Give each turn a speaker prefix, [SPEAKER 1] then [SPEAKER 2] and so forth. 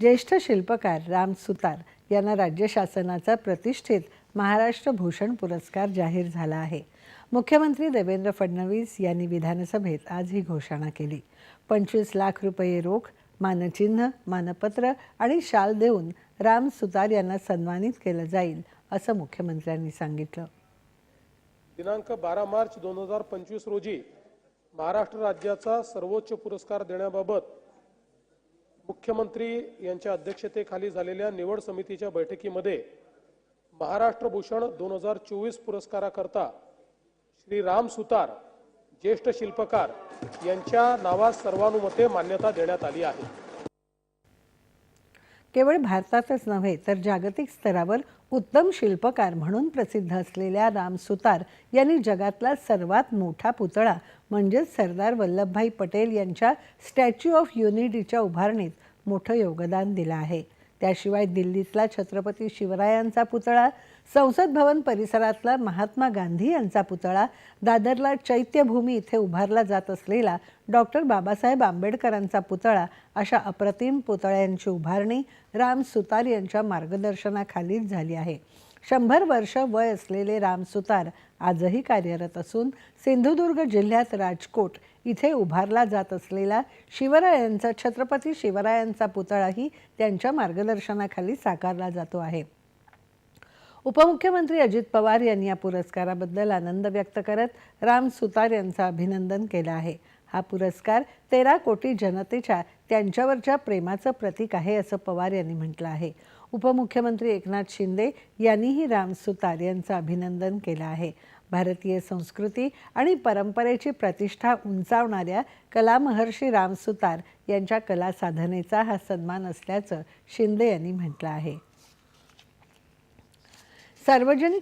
[SPEAKER 1] ज्येष्ठ शिल्पकार राम सुतार यांना राज्य शासनाचा प्रतिष्ठित महाराष्ट्र भूषण पुरस्कार जाहीर झाला आहे. मुख्यमंत्री देवेंद्र फडणवीस यांनी विधानसभेत आज ही घोषणा केली. पंचवीस लाख रुपये रोख मानचिन्ह मानपत्र आणि शाल देऊन राम सुतार यांना सन्मानित केलं जाईल असं मुख्यमंत्र्यांनी सांगितलं.
[SPEAKER 2] दिनांक बारा मार्च दोन हजार पंचवीस रोजी महाराष्ट्र राज्याचा सर्वोच्च पुरस्कार देण्याबाबत मुख्यमंत्री यांच्या अध्यक्षतेखाली झालेल्या निवड समितीच्या बैठकीमध्ये महाराष्ट्र भूषण दोन हजार चोवीस पुरस्काराकरता श्री राम सुतार ज्येष्ठ शिल्पकार यांच्या नावास सर्वानुमते मान्यता देण्यात आली आहे.
[SPEAKER 1] केवळ भारतातच नव्हे तर जागतिक स्तरावर उत्तम शिल्पकार म्हणून प्रसिद्ध असलेल्या राम सुतार यांनी जगातला सर्वात मोठा पुतळा म्हणजेच सरदार वल्लभभाई पटेल यांच्या स्टॅच्यू ऑफ युनिटीच्या उभारणीत मोठं योगदान दिलं आहे. त्याशिवाय दिल्लीतला छत्रपती शिवरायांचा पुतळा संसद भवन परिसरातला महात्मा गांधी यांचा पुतळा दादरला चैत्यभूमी इथे उभारला जात असलेला डॉक्टर बाबासाहेब आंबेडकरांचा पुतळा अशा अप्रतिम पुतळ्यांची उभारणी राम सुतार यांच्या मार्गदर्शनाखालीच झाली आहे. शंभर वर्ष वय असलेले रामसुतार आजही कार्यरत असून सिंधुदुर्ग जिल्ह्यात राजकोट इथे उभारला जात असलेला शिवरायांचा छत्रपती शिवरायांचा पुतळाही त्यांच्या मार्गदर्शनाखाली साकारला जातो आहे. उपमुख्यमंत्री अजित पवार यांनी या पुरस्काराबद्दल आनंद व्यक्त करत राम सुतार यांचं अभिनंदन केलं आहे. हा पुरस्कार तेरा कोटी जनतेच्या त्यांच्यावरच्या प्रेमाचं प्रतीक आहे असं पवार यांनी म्हटलं आहे. उपमुख्यमंत्री एकनाथ शिंदे यांनीही राम सुतार यांचं अभिनंदन केलं आहे. भारतीय संस्कृती आणि परंपरेची प्रतिष्ठा उंचावणाऱ्या कलामहर्षी राम सुतार यांच्या कला साधनेचा हा सन्मान असल्याचं शिंदे यांनी म्हटलं आहे. सार्वजनिक